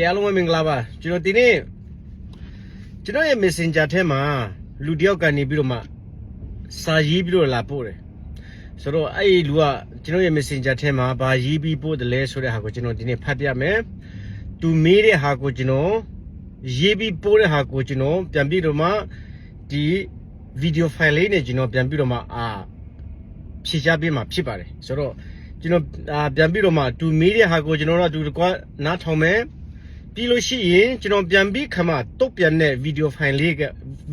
ကဲအားလုံးပဲမင်္ဂလာပါကျွန်တော်ဒီနေ့ကျွန်တော်ရဲ့ Messenger ထဲမှာလူတစ်ယောက်ကနေပြီးတော့မှစာရေးပြီးတော့လာပို့တယ်ဆိုတော့အဲ့ဒီလူကကျွန်တော်ရဲ့ Messenger ထဲမှာဘာရေးပြီးပို့တယ်လဲဆိုတဲ့ဟာကိုကျွန်တော်ဒီနေ့ဖတ်ပြမယ်သူမေးတဲ့ဟာကိုကျွန်တော်ရေးပြီးပို့တဲ့ဟာကိုကျွန်တော်ပြန်ပြီးတော့မှဒီဗီဒီယိုဖိုင်လေးနဲ့ကျွန်တော်ပြန်ပြီးတော့မှအာဖြည့်ချပေးမှာဖြစ်ပါတယ်ဆိုတော့ကျွန်တော်အာပြန်ပြီးတော့မှသူမေးတဲ့ဟာကိုကျွန်တော်တို့အတူတကွနားထောင်မယ် ပြီးလို့ရှိရင်ကျွန်တော်ပြန်ပြီးခမတုတ်ပြန်တဲ့ video file လေးက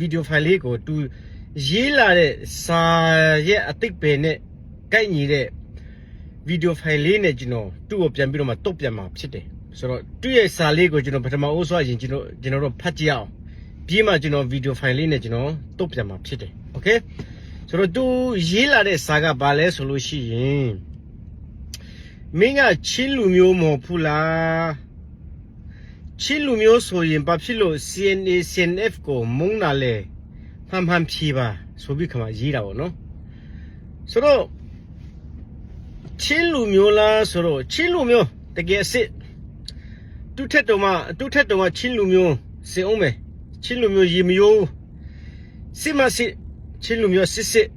video file လေးကိုသူရေးလာတဲ့စာရဲ့အတိတ်ပဲနဲ့ကိုက်ညီတဲ့ video file လေးနဲ့ကျွန်တော်သူ့ကိုပြန်ပြီးတော့မှတုတ်ပြန်မှာဖြစ်တယ်ဆိုတော့သူ့ရဲ့စာလေးကိုကျွန်တော်ပထမဦးစွာရင်ကျွန်တော်ကျွန်တော်တို့ဖတ်ကြည့်အောင်ပြီးမှကျွန်တော် video file လေးနဲ့ကျွန်တော်တုတ်ပြန်မှာဖြစ်တယ် okay ဆိုတော့သူရေးလာတဲ့စာကဘာလဲဆိုလို့ရှိရင်မင်းကချင်းလူမျိုးမဟုတ်ဘူးလား ချစ်လူမျိုးဆိုရင်ဘာဖြစ်လို့ CNA CNF ကိုမုန်းတာလဲဖမ်းဖမ်းဖြေပါဆိုပြီးခမရေးတာပေါ့နော်ဆိုတော့ချစ်လူမျိုးလားဆိုတော့ချစ်လူမျိုးတကယ်အစ်စ်သူထက်တော့မှသူထက်တော့မှချစ်လူမျိုးစင်အောင်မယ်ချစ်လူမျိုးရေမျိုးစစ်မစစ်ချစ်လူမျိုးစစ်စစ်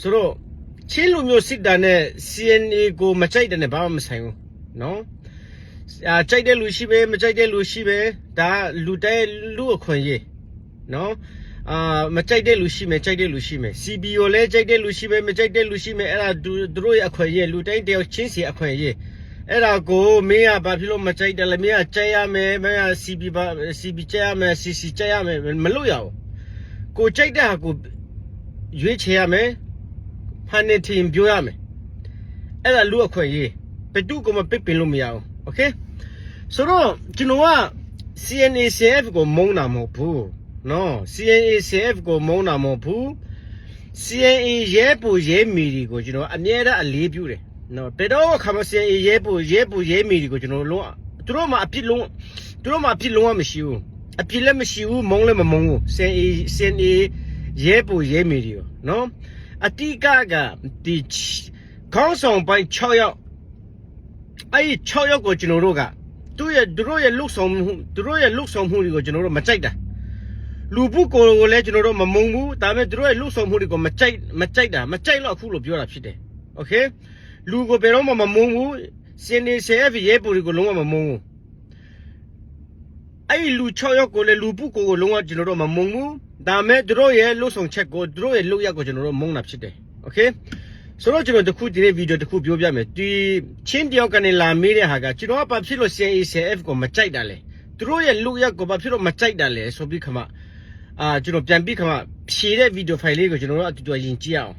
ဆိုတော့ချစ်လူမျိုးစစ်တာနဲ့ CNA ကိုမကြိုက်တဲ့နဲ့ဘာမှမဆိုင်ဘူးနော် အာကြိုက်တဲ့လူရှိပဲမကြိုက်တဲ့လူရှိပဲဒါလူတဲလူအခွင့်ရေးနော်အာမကြိုက်တဲ့လူရှိမယ်ကြိုက်တဲ့လူရှိမယ် CBO လည်းကြိုက်တဲ့လူရှိပဲမကြိုက်တဲ့လူရှိမယ်အဲ့ဒါသူသူတို့ရဲ့အခွင့်ရေးလူတိုင်းတယောက်ချင်းစီအခွင့်ရေးအဲ့ဒါကိုမင်းကဘာဖြစ်လို့မကြိုက်တယ်လဲမင်းကကြိုက်ရမယ်မင်းက CB ဘာ CB ကြိုက်ရမယ် CC ကြိုက်ရမယ်မလို့ရဘူးကိုကြိုက်တဲ့ဟာကိုရွေးချယ်ရမယ်ဖန်နေတင်ပြောရမယ်အဲ့ဒါလူအခွင့်ရေးဘယ်သူကမှပြစ်ပင်လို့မရဘူး โอเค ဆိုတော့ကျွန်တော်က CNA CF ကိုမုန်းတာမဟုတ်ဘူးနော် CNA CF ကိုမုန်းတာမဟုတ်ဘူး CNA ရဲပူရဲမီဒီကိုကျွန်တော်အမြဲတမ်းအလေးပြုတယ်နော်ဘယ်တော့ခါမှ CNA ရဲပူရဲပူရဲမီဒီကိုကျွန်တော်လုံးသူတို့မှအပြစ်လုံးသူတို့မှအပြစ်လုံးဝမရှိဘူးအပြစ်လည်းမရှိဘူးမုန်းလည်းမမုန်းဘူး CNA CNA ရဲပူရဲမီဒီကိုနော်အတိကကဒီခေါင်းဆောင်ပိုင်း6ယောက် အဲ့ဒီ6ယောက်ကိုကျွန်တော်တို့က သူရဲ့သူတို့ရဲ့လုတ်ဆောင်မှုသူတို့ရဲ့လုတ်ဆောင်မှုတွေကိုကျွန်တော်တို့မကြိုက်တာလူပုကိုယ်ကိုလည်းကျွန်တော်တို့မမုံဘူးဒါပေမဲ့သူတို့ရဲ့လုတ်ဆောင်မှုတွေကိုမကြိုက်မကြိုက်တာမကြိုက်တော့အခုလို့ပြောတာဖြစ်တယ်โอเคလူကိုဘယ်တော့မှမမုံဘူးစင်နေဆဲဖရဲပူတွေကိုလုံးဝမမုံဘူးအဲ့ဒီလူ6ယောက်ကိုလည်းလူပုကိုယ်ကိုလုံးဝကျွန်တော်တို့မမုံဘူးဒါပေမဲ့သူတို့ရဲ့လုတ်ဆောင်ချက်ကိုသူတို့ရဲ့လုတ်ရက်ကိုကျွန်တော်တို့မုံတာဖြစ်တယ်โอเค ဆိုတော့ကျွန်တော်တခုဒီနေ့ဗီဒီယိုတခုပြောပြမယ်ဒီချင်းတယောက်ကနေလာမေးတဲ့ဟာကကျွန်တော်ကဘာဖြစ်လို့ CACF ကိုမကြိုက်တာလဲသူတို့ရဲ့လူရက်ကိုဘာဖြစ်လို့မကြိုက်တာလဲဆိုပြီးခမအာကျွန်တော်ပြန်ပြီးခမဖြေတဲ့ဗီဒီယိုဖိုင်လေးကိုကျွန်တော်တို့အတူတူယင်ကြည့်အောင်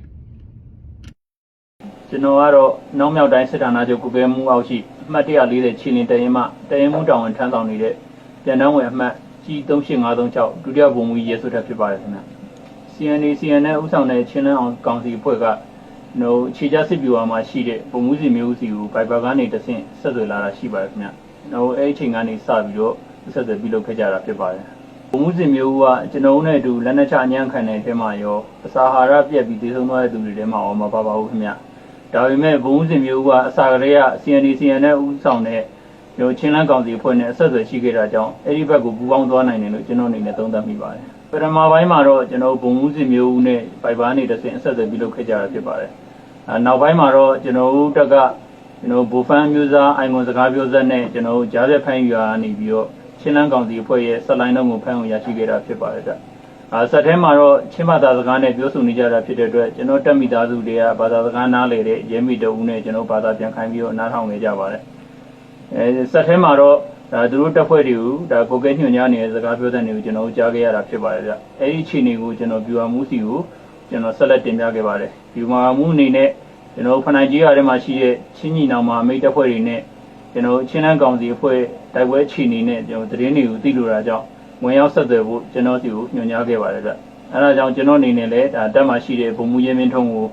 ကျွန်တော်ကတော့နောက်မြောက်တိုင်းစစ်ဌာနချုပ်ကုကဲမှုအောက်ရှိအမှတ်140ချီလင်တရင်မှတရင်မှုတောင်ဝန်ထမ်းဆောင်နေတဲ့ပြန်တန်းဝင်အမှတ်ကြီး38536ဒုတိယဗိုလ်မှူးကြီးရဲဆိုတဲ့ဖြစ်ပါတယ်ခင်ဗျ။ CNA CN နဲ့ဥဆောင်တဲ့ချင်းလန်းအောင်ကောင်စီအဖွဲ့က နိုခြေချစစ်ဗျူဟာမှာရှိတဲ့ဗိုလ်မှူးစီမျိုးစီကိုဘိုက်ဘာကနေတဆင့်ဆက်သွယ်လာတာရှိပါတယ်ခင်ဗျ။နောက်အဲ့ဒီအချိန်ကနေစပြီးတော့ဆက်သွယ်ပြုလုပ်ခဲ့ကြတာဖြစ်ပါတယ်။ဘုံမှုစင်မျိုးကကျွန်တော်တို့နဲ့အတူလက်နက်ချအညံ့ခံတဲ့အဲမှာရောအစာဟာရပြက်ပြီးသေဆုံးသွားတဲ့သူတွေထဲမှာရောမပါပါဘူးခင်ဗျဒါပေမဲ့ဘုံမှုစင်မျိုးကအစာကလေးက CND CN နဲ့ဥဆောင်တဲ့ကျွန်တော်ချင်းလန်းကောင်စီအဖွဲ့နဲ့အဆက်အသွယ်ရှိခဲ့တာကြောင့်အဲ့ဒီဘက်ကိုပူးပေါင်းသွားနိုင်တယ်လို့ကျွန်တော်အနေနဲ့သုံးသပ်မိပါတယ်ပထမပိုင်းမှာတော့ကျွန်တော်ဘုံမှုစင်မျိုးနဲ့ပိုက်ပါနေတစ်ဆင့်အဆက်အသွယ်ပြုလုပ်ခဲ့ကြတာဖြစ်ပါတယ်အဲ နောက်ပိုင်းမှာတော့ကျွန်တော်တို့တက်ကကျွန်တော်ဘူဖန်မျိုးစားအိုင်ကွန်စကားပြောဆက်နဲ့ကျွန်တော်ကြားသက်ဖိုင်းရွာနေပြီးတော့ချင်းလန်းကောင်စီအဖွဲ့ရဲ့ဆက်လိုင်းတော့ကိုဖမ်းအောင်ရရှိခဲ့တာဖြစ်ပါတယ်ဗျ။အာဆက်ထဲမှာတော့ချင်းဘာသာစကားနဲ့ပြောဆိုနေကြတာဖြစ်တဲ့အတွက်ကျွန်တော်တက်မိသားစုတွေကဘာသာစကားနားလေတဲ့ရဲမိတအုပ်နဲ့ကျွန်တော်ဘာသာပြန်ခိုင်းပြီးတော့နားထောင်နေကြပါတယ်။အဲဆက်ထဲမှာတော့ဒါသူတို့တက်ဖွဲ့တွေကိုဒါကိုကဲညွှန်ကြားနေတဲ့စကားပြောတဲ့နေကိုကျွန်တော်ကြားခဲ့ရတာဖြစ်ပါတယ်ဗျ။အဲဒီအခြေအနေကိုကျွန်တော်ဗျူဟာမှုစီကိုကျွန်တော်ဆက်လက်တင်ပြခဲ့ပါတယ်။ ဗျူဟာမှုအနေနဲ့ကျွန်တော်ဖနိုင်ကြီးရထဲမှာရှိတဲ့ချင်းညီနောင်မှာမိတ်တက်ဖွဲ့တွေနဲ့ကျွန်တော်ချင်းလန်းကောင်စီအဖွဲ့တိုက်ပွဲချီနေနဲ့ကျွန်တော်သတင်းတွေကိုသိလို့တာကြောင့်ဝင်ရောက်ဆက်သွယ်ဖို့ကျွန်တော်စီကိုညွှန်ကြားခဲ့ပါတယ်ဗျ။အဲဒါကြောင့်ကျွန်တော်အနေနဲ့လည်းဒါတက်မှရှိတဲ့ဘုံမူရင်းမင်းထုံးကို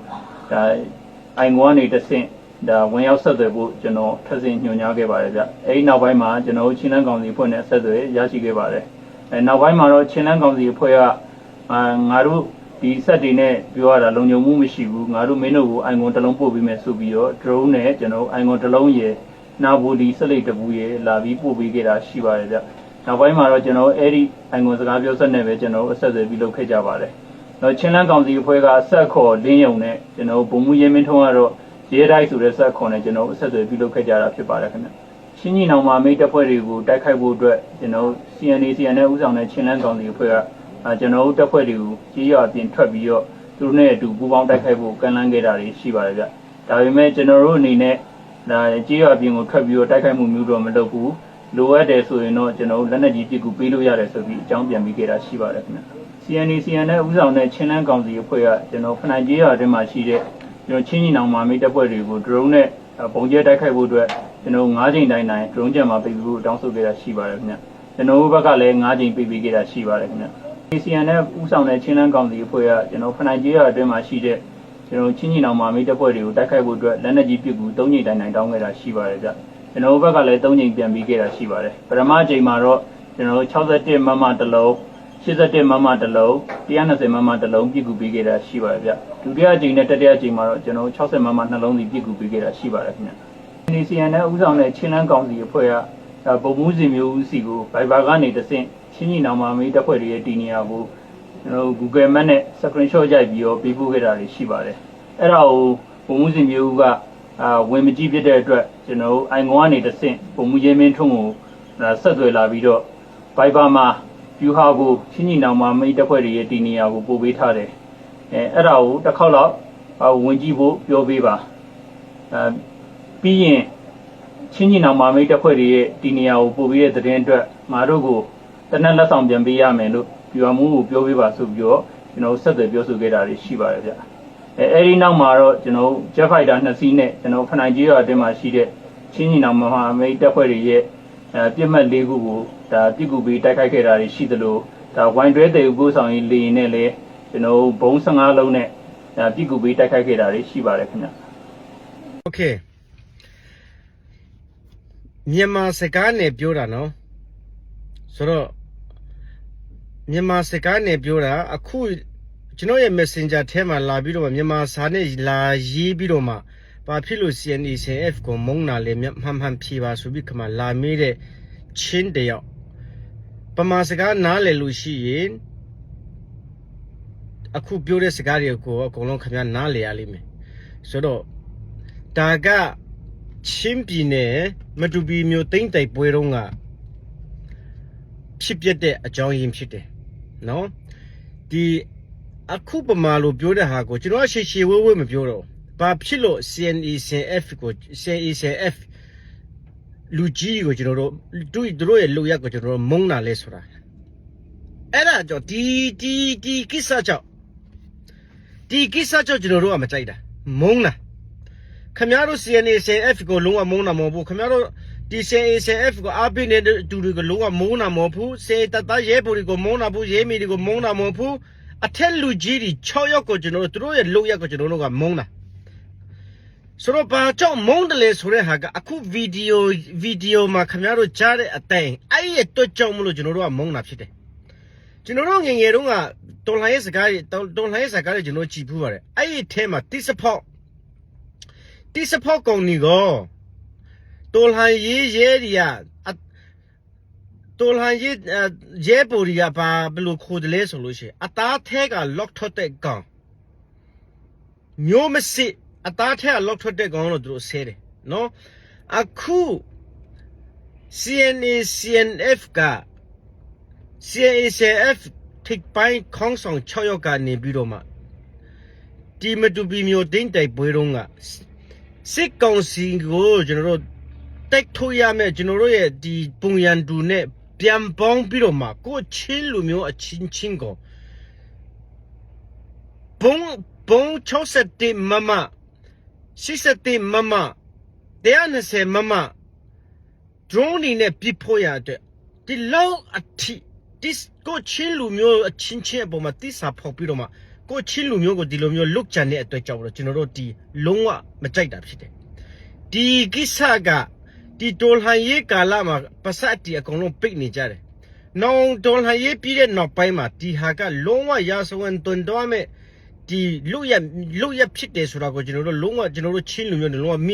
ဒါအိုင်ကွန်ကနေတဆင့်ဒါဝင်ရောက်ဆက်သွယ်ဖို့ကျွန်တော်ထပ်ဆင့်ညွှန်ကြားခဲ့ပါတယ်ဗျ။အဲဒီနောက်ပိုင်းမှာကျွန်တော်ချင်းလန်းကောင်စီအဖွဲ့နဲ့ဆက်သွယ်ရရှိခဲ့ပါတယ်။အဲနောက်ပိုင်းမှာတော့ချင်းလန်းကောင်စီအဖွဲ့ကအာငါတို့ ဒီဆက်တွေနဲ့ပြောရတာလုံခြုံမှုမရှိဘူးငါတို့မင်းတို့ကိုအိုင်ကွန်တစ်လုံးပို့ပေးမယ်ဆိုပြီးတော့ drone နဲ့ကျွန်တော်အိုင်ကွန်တစ်လုံးရယ်နာဘိုလီဆက်လက်တပူရေလာပြီးပို့ပေးခဲ့တာရှိပါတယ်ဗျနောက်ပိုင်းမှာတော့ကျွန်တော်အဲ့ဒီအိုင်ကွန်စကားပြောဆက်နေပဲကျွန်တော်အဆက်အသွယ်ပြုလုပ်ခဲ့ကြပါတယ်တော့ချင်းလန်းကောင်စီအဖွဲ့ကအဆက်ခေါ်လင်းယုံနဲ့ကျွန်တော်ဘုံမှုရဲမင်းထုံးကတော့ရဲတိုက်ဆိုတဲ့ဆက်ခေါ်နဲ့ကျွန်တော်အဆက်အသွယ်ပြုလုပ်ခဲ့ကြတာဖြစ်ပါတယ်ခင်ဗျရှင်းကြီးနောင်မှာမိတ်တပ်ဖွဲ့တွေကိုတိုက်ခိုက်ဖို့အတွက်ကျွန်တော် CNA CNA ဥဆောင်တဲ့ချင်းလန်းကောင်စီအဖွဲ့က အာကျွန်တော်တို့တပ်ဖွဲ့တွေကိုကြီးရအပြင်ထွက်ပြီးတော့သူတို့နဲ့အတူပူးပေါင်းတိုက်ခိုက်ဖို့ကမ်းလှမ်းခဲ့တာတွေရှိပါတယ်ဗျဒါပေမဲ့ကျွန်တော်တို့အနေနဲ့ဒါကြီးရအပြင်ကိုထွက်ပြီးတော့တိုက်ခိုက်မှုမျိုးတော့မလုပ်ဘူးလိုအပ်တယ်ဆိုရင်တော့ကျွန်တော်တို့လက်နက်ကြီးပစ်ကူပေးလို့ရတယ်ဆိုပြီးအကြောင်းပြန်ပြီးခဲ့တာရှိပါတယ်ခင်ဗျ CNA CNA ဥဆောင်တဲ့ချင်းလန်းကောင်စီအဖွဲ့ကကျွန်တော်ဖနိုင်ကြီးရအတွင်းမှာရှိတဲ့ကျွန်တော်ချင်းကြီးနောင်မာမိတ်တပ်ဖွဲ့တွေကို drone နဲ့ပုံကျဲတိုက်ခိုက်ဖို့အတွက်ကျွန်တော်၅ချိန်တိုင်းတိုင်း drone ချက်မှာပေးပြီးဖို့တောင်းဆိုခဲ့တာရှိပါတယ်ခင်ဗျကျွန်တော်တို့ဘက်ကလည်း၅ချိန်ပေးပြီးခဲ့တာရှိပါတယ်ခင်ဗျ CNA ဥဆောင်တဲ့ချင်းလန်းကောင်စီအဖွဲ့ကကျွန်တော်ဖနိုင်ကြီးရအတွင်းမှာရှိတဲ့ကျွန်တော်ချင်းကြီးနောင်မာမိတ်တပ်ဖွဲ့တွေကိုတိုက်ခိုက်ဖို့အတွက်လက်နက်ကြီးပစ်ကူ၃ချိန်တိုင်းတိုင်းတောင်းခဲ့တာရှိပါတယ်ဗျကျွန်တော်တို့ဘက်ကလည်း၃ချိန်ပြန်ပြီးခဲ့တာရှိပါတယ်ပထမချိန်မှာတော့ကျွန်တော်တို့61မမတစ်လုံး81မမတစ်လုံး120မမတစ်လုံးပြည့်ကူပေးခဲ့တာရှိပါတယ်ဗျဒုတိယအကြိမ်နဲ့တတိယအကြိမ်မှာတော့ကျွန်တော်60မမနှလုံးစီပြည့်ကူပေးခဲ့တာရှိပါတယ်ခင်ဗျ။ NCN နဲ့ဥဆောင်တဲ့ချင်းလန်းကောင်စီအဖွဲ့ကပုံမှုစီမျိုးဦးစီကို Viber ကနေတဆင့် ချင်းကြီးနောင်မာမေးတပ်ဖွဲ့တွေရဲ့တည်နေရာကိုကျွန်တော် Google Map နဲ့ screenshot ရိုက်ပြီးတော့ပေးပို့ခဲ့တာတွေရှိပါတယ်။အဲ့ဒါကိုပုံမှုစီမျိုးဦးကအာဝင်မကြည့်ဖြစ်တဲ့အတွက်ကျွန်တော်အိုင်ငွန်ကနေတဆင့်ပုံမှုရဲမင်းထုံးကိုဆက်သွယ်လာပြီးတော့ Viber မှာယူဟာကိုချင်းကြီးနောင်မှာမိတ်တပ်ဖွဲ့တွေရဲ့တည်နေရာကိုပို့ပေးထားတယ်အဲအဲ့ဒါကိုတစ်ခေါက်လောက်ဝင်ကြည့်ဖို့ပြောပေးပါအဲပြီးရင်ချင်းကြီးနောင်မှာမိတ်တပ်ဖွဲ့တွေရဲ့တည်နေရာကိုပို့ပေးတဲ့သတင်းအတွက်ငါတို့ကို တနက်လက်ဆောင်ပြန်ပေးရမယ်လို့ပြွာမှုကိုပြောပေးပါဆိုပြီးတော့ကျွန်တော်ဆက်သွယ်ပြောဆိုခဲ့တာတွေရှိပါတယ်ဗျအဲအဲ့ဒီနောက်မှာတော့ကျွန်တော် Jet Fighter 2စီးနဲ့ကျွန်တော်ဖနိုင်ကြီးရွာအတွင်းမှာရှိတဲ့ချင်းကြီးနောင်မှာမိတ်တပ်ဖွဲ့တွေရဲ့အဲပြစ်မှတ်၄ခုကိုဒါပြစ်ကူပြီးတိုက်ခိုက်ခဲ့တာတွေရှိသလိုဒါဝိုင်တွဲတေဥပိုးဆောင်ရေးလေရင်နဲ့လည်းကျွန်တော်ဘုံ15လုံးနဲ့ဒါပြစ်ကူပြီးတိုက်ခိုက်ခဲ့တာတွေရှိပါတယ်ခင်ဗျ โอเคမြန်မာစကားနဲ့ပြောတာနော်ဆိုတော့ မြန်မာစကားနဲ့ပြောတာအခုကျွန်တော်ရဲ့ Messenger ထဲမှာလာပြီးတော့မှမြန်မာစာနဲ့လာရေးပြီးတော့မှဘာဖြစ်လို့ CNA CNF ကိုမုန်းတာလဲမှန်မှန်ဖြေပါဆိုပြီးခမလာမေးတဲ့ချင်းတယောက်ပမာစကားနားလည်လို့ရှိရင်အခုပြောတဲ့စကားတွေကိုအကုန်လုံးခင်ဗျားနားလည်ရလိမ့်မယ်ဆိုတော့ဒါကချင်းပြည်နယ်မတူပီမျိုးတိမ့်တိုင်ပွဲတုန်းကဖြစ်ပျက်တဲ့အကြောင်းရင်းဖြစ်တယ် နော်ဒီအခုပမာလို့ပြောတဲ့ဟာကိုကျွန်တော်ရှေ့ရှေ့ဝဲဝဲမပြောတော့ဘာဖြစ်လို့ CNE CNF ကို CNE CNF လူကြီးကိုကျွန်တော်တို့သူတို့ရဲ့လူရက်ကိုကျွန်တော်တို့မုန်းတာလဲဆိုတာအဲ့ဒါကြောင့်ဒီဒီဒီကိစ္စကြောင့်ဒီကိစ္စကြောင့်ကျွန်တော်တို့ကမကြိုက်တာမုန်းတာခင်ဗျားတို့ CNA CNF ကိုလုံးဝမုန်းတာမဟုတ်ဘူးခင်ဗျားတို့ ဒီ CNA CNF ကိုအားပေးနေတဲ့သူတွေကိုလုံးဝမုန်းတာမဟုတ်ဘူးစေတတရဲပေါ်တွေကိုမုန်းတာဘူးရဲမီတွေကိုမုန်းတာမဟုတ်ဘူးအထက်လူကြီးတွေ6ယောက်ကိုကျွန်တော်တို့သူတို့ရဲ့လူရက်ကိုကျွန်တော်တို့ကမုန်းတာဆိုတော့ဘာကြောင့်မုန်းတယ်လဲဆိုတဲ့ဟာကအခုဗီဒီယိုဗီဒီယိုမှာခင်ဗျားတို့ကြားတဲ့အတိုင်းအဲ့ရဲ့တွတ်ကြောင့်မလို့ကျွန်တော်တို့ကမုန်းတာဖြစ်တယ်ကျွန်တော်တို့ငယ်ငယ်တုန်းကတော်လှန်ရေးစကားတွေတော်လှန်ရေးစကားတွေကျွန်တော်ကြည်ဖူးပါတယ်အဲ့ဒီအဲမှာတိစဖောက်တိစဖောက်ကောင်နီကို တော်လှန်ရေးရဲတွေကတော်လှန်ရေးရဲပေါ်တွေကဘာဘယ်လိုခိုးတယ်လဲဆိုလို့ရှိရင်အသားထဲက lock ထွက်တဲ့ကောင်မျိုးမစစ်အသားထဲက lock ထွက်တဲ့ကောင်လို့သူတို့ဆဲတယ်နော်အခု CNA CNF က CACF ထိပ်ပိုင်းခေါင်းဆောင်6ယောက်ကနေပြီးတော့မှဒီမတူပီမျိုးတင်းတိုင်ပွဲတော့ကစစ်ကောင်စီကိုကျွန်တော်တို့ တက်ထိုးရမယ်ကျွန်တော်တို့ရဲ့ဒီပုံရန်တူနဲ့ပြန်ပေါင်းပြီးတော့မှကိုချင်းလူမျိုးအချင်းချင်းကိုဘုံဘုံ61မမ61မမ120မမ drone နေနဲ့ပြဖို့ရတဲ့ဒီလောက်အထိ this ကိုချင်းလူမျိုးအချင်းချင်းအပေါ်မှာတိစာဖောက်ပြီးတော့မှကိုချင်းလူမျိုးကိုဒီလိုမျိုးလုတ်ချန်တဲ့အတွက်ကြောင့်တော့ကျွန်တော်တို့ဒီလုံးဝမကြိုက်တာဖြစ်တယ်ဒီကိစ္စက ဒီတိုလဟန်ရေးကာလမှာပစတ်တီအကုန်လုံးပိတ်နေကြတယ်နောင်တိုလဟန်ရေးပြီးတဲ့နောက်ပိုင်းမှာဒီဟာကလုံးဝရာဇဝင်တွန်တော့မဲ့ဒီလူရလူရဖြစ်တယ်ဆိုတာကိုကျွန်တော်တို့လုံးဝကျွန်တော်တို့ချင်းလူမျိုးတွေလုံးဝမ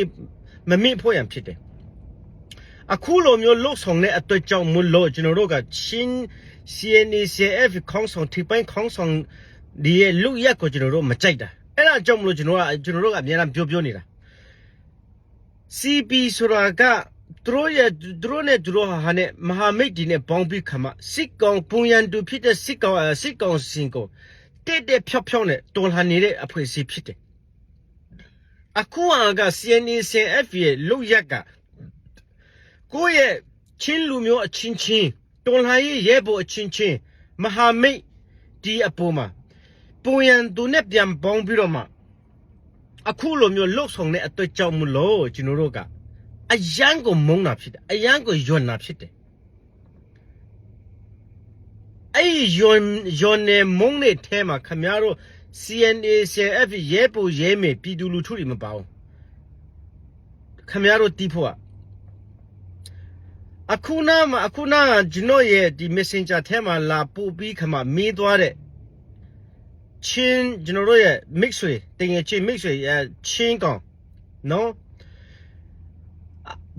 မမေ့ဖို့ရန်ဖြစ်တယ်အခုလိုမျိုးလှုပ်ဆောင်တဲ့အတွက်ကြောင့်မလို့ကျွန်တော်တို့ကချင်း CNCF ခေါင်းဆောင်ထိပိုင်းခေါင်းဆောင်ဒီရဲ့လူရက်ကိုကျွန်တော်တို့မကြိုက်တာအဲ့ဒါကြောင့်မလို့ကျွန်တော်ကကျွန်တော်တို့ကအများအားပြောပြောနေတာ CP ဆိုတာက သူတို့ရဲ့သူတို့နဲ့သူတို့ဟာနဲ့မဟာမိတ်ဒီနဲ့ပေါင်းပြီးခါမှစစ်ကောင်ပုံရန်တူဖြစ်တဲ့စစ်ကောင်အဲစစ်ကောင်စင်ကိုတက်တက်ဖြောက်ဖြောက်နဲ့တော်လှန်နေတဲ့အဖွဲ့အစည်းဖြစ်တယ်အခုဟာက CNCF ရဲ့လူရက်ကကိုယ့်ရဲ့ချင်းလူမျိုးအချင်းချင်းတော်လှန်ရေးရဲဘော်အချင်းချင်းမဟာမိတ်ဒီအပေါ်မှာပုံရန်တူနဲ့ပြန်ပေါင်းပြီးတော့မှအခုလိုမျိုးလှုပ်ဆောင်တဲ့အတွက်ကြောင့်မလို့ကျွန်တော်တို့က အယံကိုမုန်းတာဖြစ်တယ်အယံကိုယွန်းတာဖြစ်တယ်အဲ့ဒီယွန်းယွန်းနေမုန်းတဲ့အဲမှာခမရတို့ CNA CNF ရဲပူရဲမေပြည်သူလူထုတွေမပါဘူးခမရတို့တီးဖို့ကအခုနာမှာအခုနာကျွန်တော်ရဲ့ဒီ Messenger ထဲမှာလာပို့ပြီးခမမေးသွားတဲ့ချင်းကျွန်တော်တို့ရဲ့ mix တွေတင်ငယ်ချင်း mix တွေအဲချင်းကောင်နော်အ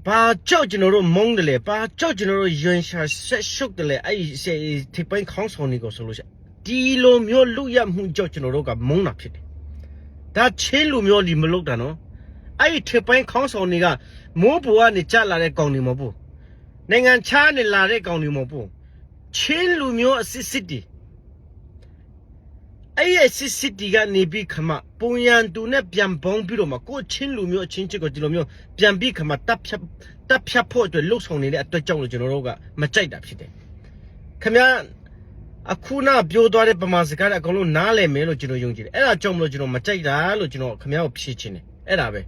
ဘာကြောက်ကျွန်တော်တို့မုန်းတယ်လေဘာကြောက်ကျွန်တော်တို့ယွန်ရှာဆက်ရှုပ်တယ်လေအဲ့ဒီစေထိပ်ပိုင်းခေါင်းဆောင်တွေကိုဆိုလို့ရှိရင်ဒီလိုမျိုးလူရမှုကြောက်ကျွန်တော်တို့ကမုန်းတာဖြစ်တယ်ဒါချင်းလူမျိုးဒီမလုပ်တာနော်အဲ့ဒီထိပ်ပိုင်းခေါင်းဆောင်တွေကမိုးပေါ်ကနေကြလာတဲ့ကောင်တွေမဟုတ်ဘူးနိုင်ငံခြားနေလာတဲ့ကောင်တွေမဟုတ်ဘူးချင်းလူမျိုးအစစ်စစ်တွေအဲ့ရဲ့စစ်စစ်တီကနေပြီးခမ ပုံရန်တူနဲ့ပြန်ပေါင်းပြီးတော့မှကိုယ့်ချင်းလူမျိုးအချင်းချစ်ကိုဒီလိုမျိုးပြန်ပြီးခမတပ်ဖြတ်တပ်ဖြတ်ဖို့အတွက်လှုပ်ဆောင်နေတဲ့အတွက်ကြောင့်လို့ကျွန်တော်တို့ကမကြိုက်တာဖြစ်တယ်ခမအခုနပြောသွားတဲ့ပမာစကားတွေအကုန်လုံးနားလည်မယ်လို့ကျွန်တော်ယုံကြည်တယ်အဲ့ဒါကြောင့်မလို့ကျွန်တော်မကြိုက်တာလို့ကျွန်တော်ခမကိုဖြေချင်တယ်အဲ့ဒါပဲ